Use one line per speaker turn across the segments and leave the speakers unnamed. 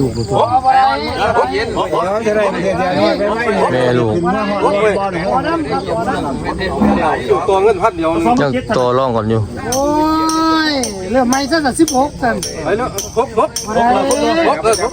ลูกตัวแม่ลูก
ตัวเงินพันเดียว
ยังตัวร่องก่อนอยู่
โอ้ยเริ่มไม่ซะแต่สิบหกสัน
ไปแล้วครบครบครบครบครบเลยคร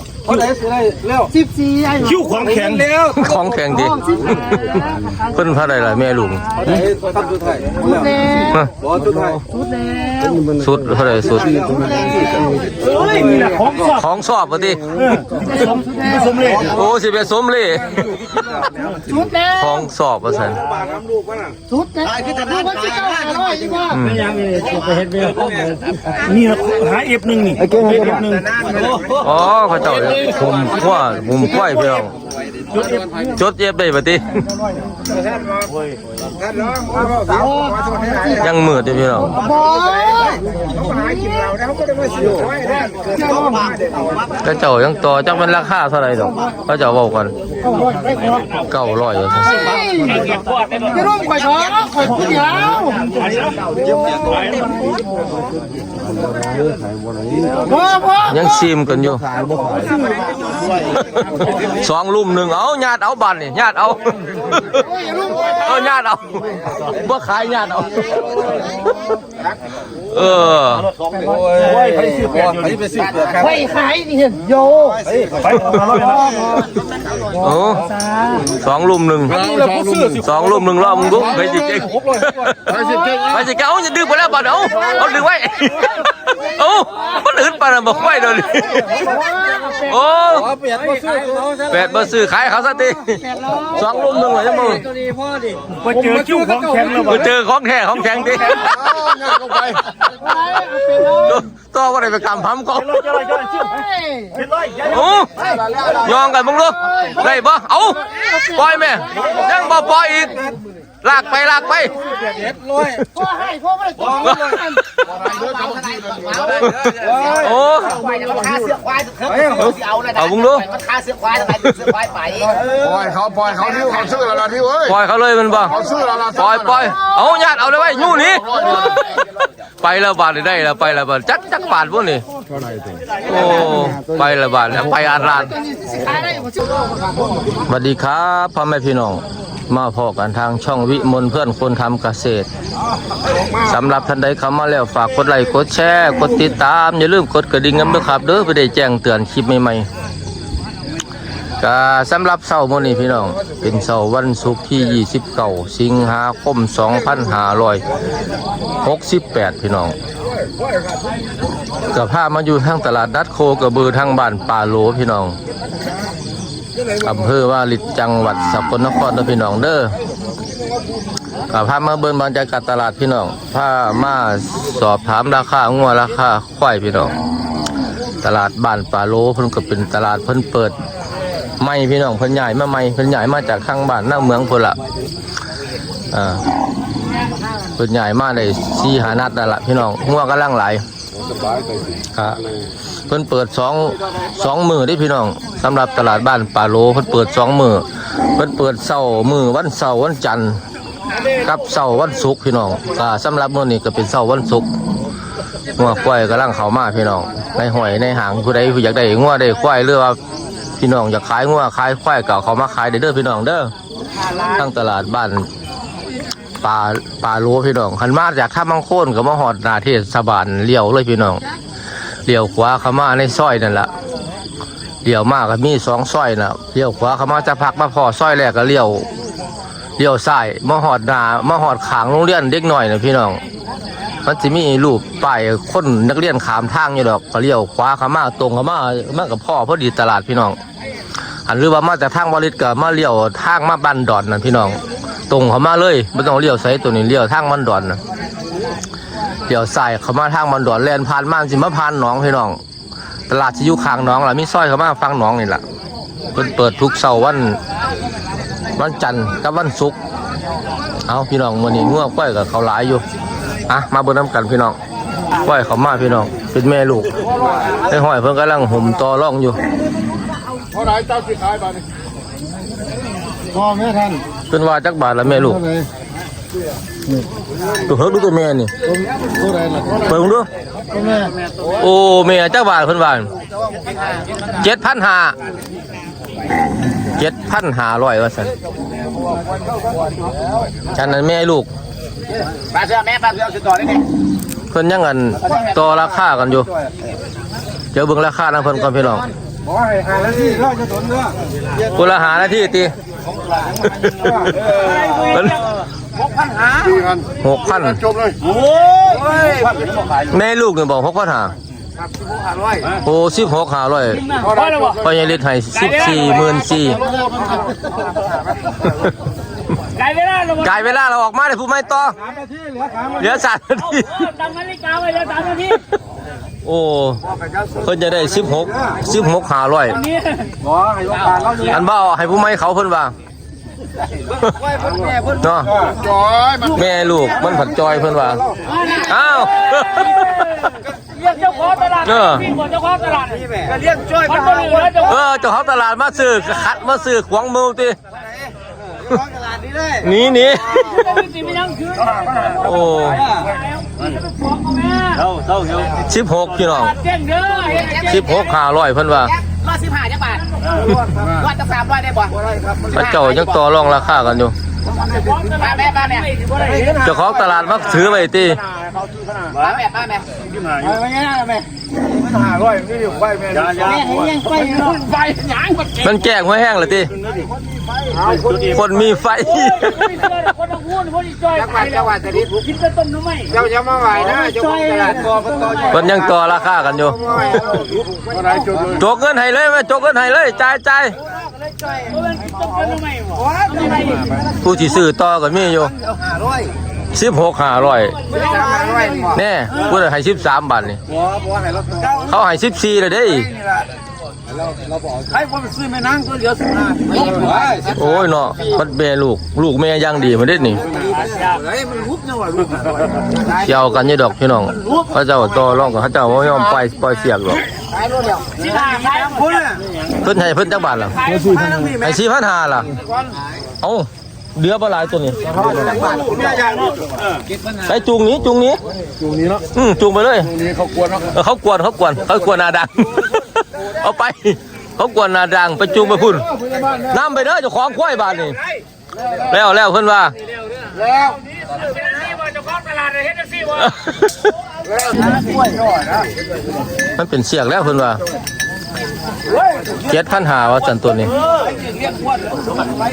บ
มาได้
เขาไหนสิได้เร็ว
สิบสี่ไอ้
คิวของแข็งเร็ว
ของแข็งดิ
ห้องสิบห้า
เพิ่นพาได้ล่ะแม่ลูก
เขาไหนทำสุดท้าย
ชุดแดง
ฮะ
บอสุดท้าย
ชุดแดง
สุดเท่าไหร่สุด
ชุดแดง
ของสอบปะติ
ชุดแดง
โอ้สิเป็นสมเลย
ชุดแดง
ของสอบว่าซั่น
บ้านน้ำลูกวะน่ะ
ชุดแดงลูกว่าจะเก้าหาร้อยดีกว่า
อืม
นี่หาเอฟหนึ่งนี่เอฟหนึ่ง
อ๋อพระเจ้าผมว่าผมค่อยพี่น้อง จดเย็บได้ปะติยังมืดอยู่พี่น้อง
บอย
พระเจ้ายังต่อจักมันราคาเท่าไหร่ดอกพระเจ้าเว้ากัน900ว่าซั่น
จะร่วมข่อยท้อข่อยผู้เดียวพ่อพ่อ
ยังซิมกันอยู่สองลุ่มหนึ่งเอาญาติเอาบันนี่ญาติเอาเออญาติเอาบ่ขายญาติเอาเออ
โอ้ยไปซื้อเปลือกไปไปซื้อเปลือกครับ
ไปขายนี่เห็นโย
ไปมาแล้วนะ
โอ้สองลุ่มหนึ่งสองลุ่มหนึ่งรอบมึงกุ๊กไปจิเก่งไปจิเก่งไปจิเก่งเอาจะดึงไปแล้วบัดเอาเอาดึงไว้ เอาคนอื่นปานนั้นบอกไว้เดี๋ยวนี้โอ้
เปลี่ยนมาซื้อเขาซะ
แปดบ่ซื้อขายเขาซะติสองลุ่มหนึ่งเหรอจังมึง
ไปเจอคิวของแข็งแล้ว
ไปเจอของแท้ของแข็งดิต่อว่าได้ไปกำพัมก็
เจอเจอเชื่อเป็นร้อย
โอ้ยองกันมึงดูได้บ่เอาปล่อยแม่ยังบ่ปล่อยอีก ลากไปลากไป
พ่อให้พ่อไม่ได้กิน
โอ้
มันฆ่าเสือควายเถอะครับเอาเลยนะ
เอามึงดู
มันฆ่าเสือควายทำไมเสือควายไป
ปล่อยเขาปล่อยเขาที่เขาซื้อแล้วล่ะที่เว้ย
ปล่อยเขาเลยมันบ่
เขาซื้อแล้วล่ะ
ปล่อยปล่อยเอาญาติเอาเลยไว้ยู่หนี้ไปแล้วบาทได้แล้วไปแล้วบาทจักจักบาทพวกนี้โอ้ไปแล้วบาทแล้วไปอาลาน
ขายได้หมดชิ้น
สวัสดีครับพ่อแม่พี่น้อง มาพอกันทางช่องวิมลเพื่อนคนทำเกษตรสำหรับท่านใดเข้ามาแล้วฝากกดไลค์กดแชร์กดติดตามอย่าลืมกดกระดิ่งกันด้วยครับเด้อไปได้แจ้งเตือนคลิปใหม่ๆก็สำหรับเสาร์มื้อนี้พี่น้อง เป็นเสาร์วันศุกร์ที่29สิงหาคม2568พี่น้องกับพามาอยู่ทางตลาดนัดโคกระบือทางบ้านป่าโลพี่น้อง อำเภอว่าลิตจังหวัดสกลนครนะพี่น้องเด้อกับพามาเบิ่งบรรยากาศตลาดพี่น้องพามาสอบถามราคางัวราคาควายพี่น้อง ตลาดบ้านป่าโลเพิ่นก็เป็นตลาดเพิ่นเปิดใหม่พี่น้องเพิ่นใหญ่มาใหม่เพิ่นใหญ่มาจากข้างบ้านหน้าเมืองพุ่นละอ่าเพิ่นใหญ่มาได้สี่หานัดนั่นละพี่น้องงัวกำลังหลายครับเพิ่นเปิดสองสองมือได้พี่น้องสำหรับตลาดบ้านป่าโลเพิ่นเปิดสองมือเพิ่นเปิดเสาร์มือวันเสาร์วันจันทร์กับเสาร์วันศุกร์พี่น้องก็สำหรับมื้อนี้ก็เป็นเสาร์วันศุกร์งัวควายกำลังเข้ามาพี่น้องในหอยในหางผู้ใดอยากได้งัวได้ควายหรือว่าพี่น้องอยากขายงัวขายควายก็เขามาขายได้เด้อพี่น้องเด้อทั้งตลาดบ้านป่าป่าโลพี่น้องหันมาจากท่ามังโคนก็มาหอดนาเทศบาลเลี้ยวเลยพี่น้อง เลี้ยวขวาเข้ามาในซอยนั่นแหละเลี้ยวมากก็มีสองซอยนะเลี้ยวขวาเข้ามาจะพักมาพอซอยแรกก็เลี้ยวเลี้ยวซ้ายมาหอดหนามาหอดขางโรงเรียนเด็กหน่อยนะพี่น้องมันจะมีรูปป้ายคนนักเรียนขามทางอยู่ดอกก็เลี้ยวขวาเข้ามาตรงเข้ามามากับพ่อพอดีตลาดพี่น้องอันหรือว่ามาจากทางวาริตก็มาเลี้ยวทางมาบันดอนนะพี่น้อง ตรงเข้ามาเลยไม่ต้องเลี้ยวไซตัวนี้เลี้ยวทางบันดอนนะ เดี๋ยวใส่เขามาทางมันดอนแลนผ่านมาสิมาผ่านหนองพี่น้อง ตลาดที่อยู่ข้างหนองล่ะมีซอยเขามาฟังหนองนี่แหละเพิ่นเปิดทุกเสาร์วัน วันจันทร์กับวันศุกร์เอาพี่น้องมื้อนี้งัวก้อยกับเขาหลายอยู่อะมาเบิ่งน้ำกันพี่น้องก้อยเขามาพี่น้อง เป็นแม่ลูกไอ้ห้อยเพิ่นกำลังห่มตอร่องอยู่
เท่าไหร่เจ้าสิขายบาทนี่
พ่อแม่ท่าน
เพิ่นว่าจักบาทละแม่ลูก
เลย
ตัวเฮิกดูตัวแม่นี่เปิดมึงดูโอ้แม่เจ้าบาทเพิ่นว่าเจ็ดพันห้าเจ็ดพันห้าร้อยว่าสันฉันนั้นแม่ลูก
ปลาเสื้อแม่ปลาเสื้อสุดต่อได้ไหม
เพิ่นยังกันต่อราคากันอยู่เดี๋ยวเบิ่งราคานะเพิ่นก่อนพี่น้อง
โอ้ยหาแล้วที่เราจะสนเนื้อ
กูละหาหน้าที่ติ เพิ่น
สี่พัน
หกพัน
จบเลย
แม่ลูกนี่บอกหกพันหาโอ้สิบหกหาร้อยพอยังเล็ดให้สิบสี่หมื่นสี่
ไกลเวลาเรา
กายเวลาเราออกมาเลยผู้ไม่ต่อ
สามนาทีเหลือสามนาที
เหลือสามนาที
ตามนาฬิกาไว้แล้วตามนาที
โอ้เพิ่นจะได้สิบหกสิบหกหาร้อย
นี่
บ่ให้โอกาสเราอยู่
อันบ่เอาให้ผู้ไม่เขาเพิ่นว่า เนาะ
จอยมัน
แม่ลูกมันผัดจอยเพิ่นว่าอ้าว
เรียกเจ้าของตลาด
เออ
พี่บอกเจ้าของตลาด
ก็เลี้ยงช่วย
มั
กันน
บ่เหลือเจ้า
เออเจ้าของตลาดมาซื้อคัดมาซื้อขวางมือติ
ตลาดนี้เลย
หนีหนี
ของสิไม่ยังคืน
โอ้สิบหกพี่น้อง
เจ๊งเด้อ
สิบหกห้าร้อยเพิ่นว่า
ร้อยสิบห้าจังบาทวัดตั้งสามร้อยได้บ่
พระเจ้ายังต่อรองราคากันอยู่
ปลาแม่ปลาแม่
เจ้าของตลาดมาถือไว้ติ
ปลาแม่ปลาแม่
ไม่ง่ายไหมมันหาร้อยไม่อยู่ไปแม่
แม่ให้ยังไปเนาะไปหยังบ่
มันแจ้งไว้แห้งเลยติคนมีไฟ
คนละหุ้นคนอีกจ้อย
จังหวัดจังหวัดจะดี
กินไปต้มน้ำไหม
เจ้าจะมาไหวนะเจ้าของตลาดกอก็ต่ออยู่
เพิ่นยังต่อราคากันอยู่
เท่าไหรจบเลย
โจกเงินให้เลยแม่โจกเงินให้เลยจ่ายจ่าย
เพราะมันกินต้มกันน้ำไหมบ่
ผู้ที่ซื้อต่อก็มีอยู่
หาร้อย
สิบหกห้าร้อย
สามร้อยนี่
แน่ผู้ใดให้สิบสามบาทนี่
บ่บ่ให้เราต่อ
เขาให้สิบสี่เลยเด้
ใครผมซื้อแม่นางก็เหลือสิบห้าไม่
โอ้ยเนาะมันแม่ลูก ลูกแม่ย่างดีมาเด็ดนี่
เฮ้ยมันรุบเนี่ยว่ะลูก
เกี่ยวกันยี่ดอกพี่น้องเขาเจ้าต่อรองกับเขาเจ้าว่ายอมปล่อยปล่อยเสียกหรอก
สิหาขาย
คนน่ะ
เพิ่นให้เพิ่นจักบาทล่ะให้สี่พันห้าล่ะเอ้าเดือปลาหลายตัวนี้
เนี่ยอย่างนี้
ไปจูงหนี้จูงหนี้
ตรงนี้เนาะ
อืมจูงไปเลย
ตรงนี้เขากวนเนาะ
เออเขากวนเขากวนเขากวนหนาดัง เอาไป เขากวนหนาดังไปจูงไปพุ่นน้ำไปเด้อเจ้าของควายบาทนี่แล้วแล้วเพิ่นว่า
แล้ว
นี่ว่าเจ้าของตลาดเฮ็ดจังซี่ว่า
มันเป็นเสียกแล้วเพิ่นว่าเจ็ดพันหาว่าสันตัวนี้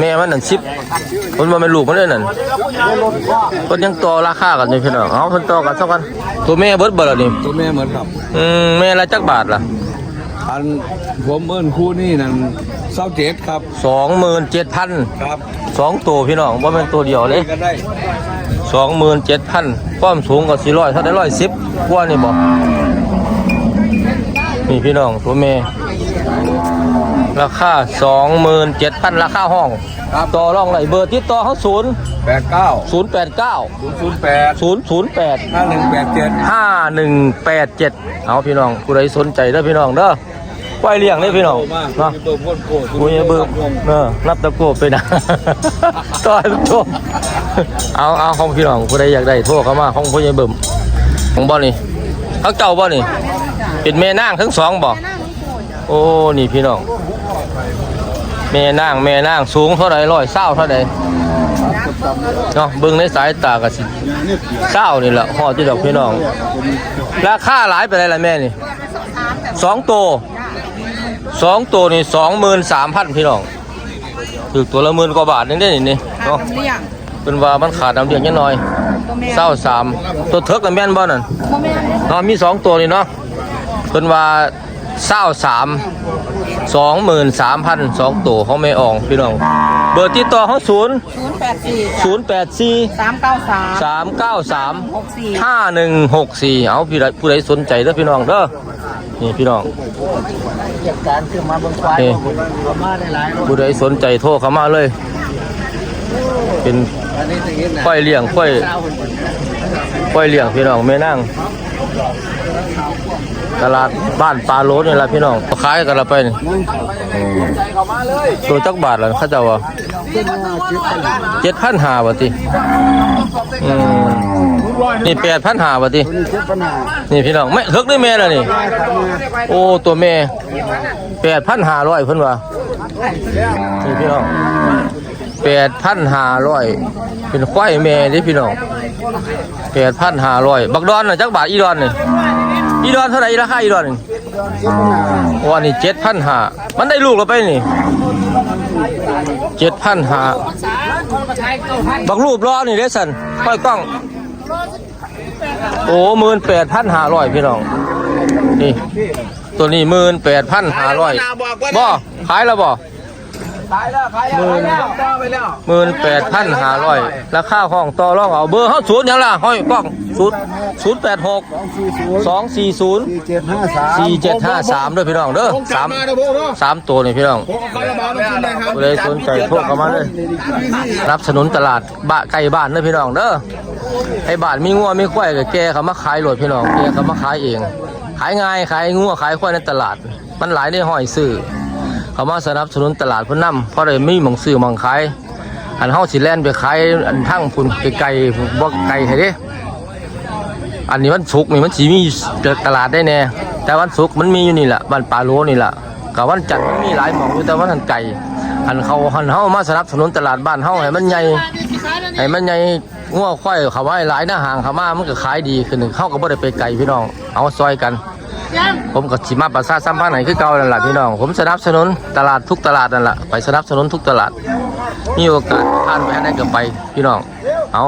แม่มันนั่นสิบเพิ่นว่าเป็นลูกมันเลยนั่นเพิ่นยังต่อราคากันอยู่พี่น้องเอาเพิ่นต่อกันสักกัน ตัวแม่เบิดเบิดแล้วนี่
ตัวแม่เหมือนครับ
อืมแม่ละจักบาทล่ะ
อันผมเอิ้นคู่นี่นั่นเศร้าเจ็ดครับ
สองหมื่นเจ็ดพัน
ครับ
สองตัวพี่น้องว่าเป็นตัวเดียวเลย
ก็ได้
สองหมื่นเจ็ดพันความสูงก็สี่ร้อยเท่าได้ร้อยสิบกว่านี่บอกนี่พี่น้องตัวเม ราคาสองหมื่นเจ็ดพันราคาห้อง
ครับ
ต่อรองไหนเบอร์ติดต่อเขาศูนย์
แปดเก้า
ศูนย์แปดเก้า
ศูนย์แปด
ศูนย์ศูนย์แปด
ห้าหนึ่งแปดเจ็ด
ห้าหนึ่งแปดเจ็ดเอาพี่น้องผู้ใดสนใจเด้อพี่น้องเด้อปล่อยเลี้ยงเด้อพี่น้องเนาะ
เปิดพ่นโก
กูยังเบิกเออนับตะโกบไปนะ ต่อยโทษเอาเอาของพี่น้องผู้ใดอยากได้โทรเข้ามาของผู้ใหญ่เบิ่มของบ่นี่เขาเจ้าบ่นี่เป็นแม่นางทั้งสองบ่โอ้นี่พี่น้อง แม่นางแม่นางสูงเท่าไหร่ร้อยเศร้าเท่าไหร่เนาะเบิ่งในสายตาก็สิเศร้านี่แหละฮอดที่ดอกพี่น้อง ราคาหลายไปเลยล่ะแม่นี่สองโตวสองตัวนี่สองหมื่นสามพันพี่น้องถือตัวละหมื่นกว่าบาทนี่ได้นี่นี่เนาะ
เลี้ยง
เป็นว่ามันขาดน้ำเลี้ยงนิดหน่อย
ตัวแม่
เศร้าสามตัวเทิกกับแม่นบ่นั่น
ตัวแม่เนี่ย
เนาะมีสองตัวนี่เนาะเป็นว่าเศร้าสาม สองหมื่นสามพันสองตัวเขาไม่ออกพี่น้อง เบอร์ติดต่อเขาศูนย์
ศูนย์แปดสี่
ศูนย์แปดสี่
สามเก้าสาม
สามเก้าสาม
หกสี่
ห้าหนึ่งหกสี่เอาพี่ใดผู้ใดสนใจเด้อพี่น้องเด้อนี่พี่น้อง
การซื้อมาเบิ่งควาย
นี่
มาได้หลาย
ผู้ใดสนใจโทรเข้ามาเลย เป็น
อันนี้จะเห็นนะ
ค่อยเลี้ยงค่อย ค่อยเลี้ยงพี่น้องแม่นั่งตลาดบ้านปลาโลนี่แหละพี่น้องขายกันละไปนี่ตัวจักบาทละเขาเจะว่าเจ็ดพันหาบาติอืมนี่แปดพันหาบาตินี่พี่น้องไม่เฮิกได้แม่แล้วนี่ โอ้ตัวแม่แปดพันหาร้อยเพิ่นว่านี่พี่น้อง แปดพันหาร้อยเป็นควายแม่นี่พี่น้องแปดพันหาร้อยบักดอนน่ะจักบาทอีดอนนี่อีดอนเท่าไหร่ราคาอีดอนนี่วันนี้เจ็ดพันหามันได้ลูกแล้วไปนี่เจ็ดพันหาบักรูปรอนี่เด้สันค่อยกล้อง โอ้หมื่นแปดพันหาร้อยพี่น้อง นี่ ตัวนี้หมื่นแปดพันห้าร้อยบ่ขายแล้วบ่
ขายแล้วขายแล้วขายแล้วต่อไปแล้ว
หมื่นแปดพันห้าร้อยราคาห้องต่อรองเอาเบอร์เขาศูนย์หยังล่ะห้อยกล้องศูนย์ศูนย์แปดหกสองสี่ศูนย์
เจ็ดห้าสาม
สี่เจ็ดห้าสามด้วยพี่น้องเด้อสาม
มาเด้อพวกเนาะ
สามตัวนี่พี่น้อง
ผมเอาคาราบาวมากินได้ครับ
ผู้ใดสนใจโทรเข้ามาเลยรับสนุนตลาดบ้านใกล้บ้านเด้อพี่น้องเด้อไอ้บ้านมีงัวมีควายกับแกเขามาขายโหลดพี่น้องแกเขามาขายเอง ขายง่ายขายงัวขายควายในตลาด มันหลายในห้อยซื้อ เขามาสนับสนุนตลาดพิ่นน้ำเพราะได้มีหมองซื้อหมองขายอันเฮาสิแล่นไปขายอันทั้งพุ่นไกลๆบ่ไกลให้เด้อันนี้วันศุกนี่มันสิมีตลาดได้แน่แต่วันศุกมันมีอยู่นี่แหละบ้านป่าโลนี่แหละกับวันจันทร์มันมีหลายหม่องอยู่แต่ว่าทันไกลอันเขาหันเฮามาสนับสนุนตลาดบ้านเฮาให้มันใหญ่ไอ้มันใหญ่งัวควายเขาว่าหลายหน้าห่างเขามามันก็ขายดีขึ้นเขาก็บ่ได้ไปไกลพี่น้องเอาซอยกัน ผมก็สิมาประชาสัมพันธ์ให้คือเก่านั่นแหละพี่น้อง ผมสนับสนุนตลาดทุกตลาดนั่นแหละไปสนับสนุนทุกตลาด มีโอกาสผ่านไปอันไหนก็ไปพี่น้อง เอา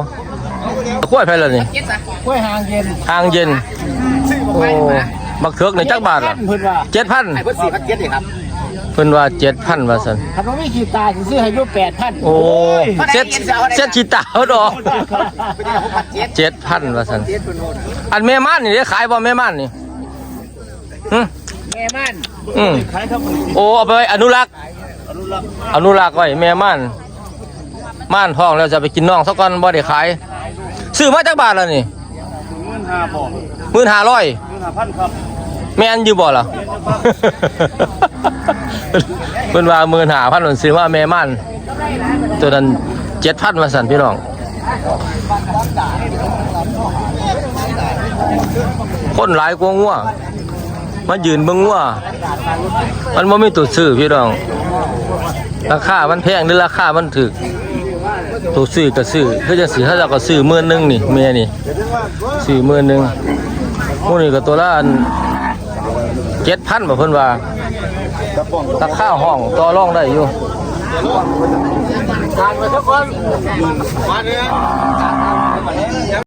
ควายไปแล้วนี่
กล้วยหางเย็น
ทางเย็นโอ้บักเถือกในจักบาทล่ะ
เพิ่นว่า
เจ็ดพัน
ไอ้เพิ่นสี่พันเจ็ดเลยครับ
เพิ่นว่าเจ็ดพันว่าสัน
ถ้าบ่มีขีดตาสิซื้อให้อยู่8,000
โอ้เซ็ตเซ็ตชิตาเอาดอก
ไม่ได้หกพันเจ็ด
เจ็ดพันว่าสัน
เจ็ดเป็นโมด
อันแม่ม่านนี่ได้ขายบ่แม่ม่านนี่ หึ
แม่มัน
อืม
ขายครับ
โอ้เอาไปไว้อนุรักษ์อนุรักษ์ไว้แม่ม่านม่านท้องแล้วจะไปกินน่องสักก่อนบ่ได้ขายซื้อมาจากบาทแล้วนี่
เงินห้าบอก
หมื่นห้าร้อย
เงินห้าพันครับ
แม่นอยู่บ่ล่ะ เพิ่นว่าหมื่นห้าพันซื้อมาแม่ม่านตัวนั้นเจ็ดพันมาสั่นพี่น้อง คนหลายกว่างัว มายืนเบิ่งงัวมันบ่มีตัวซื้อพี่น้อง ราคา มันแพงหรือราคา มันถูกตัวซื้อก็ซื้อคือจะซื้อถ้าเราก็ซื้อหมื่นหนึงนี่แม่นี่ซื้อหมื่นหนึงพวกนี้ก็ตัวละเจ็ดพันบ่เพิ่นว่าราคาห้องต่อรองได้อยู่การ
มาทุกคน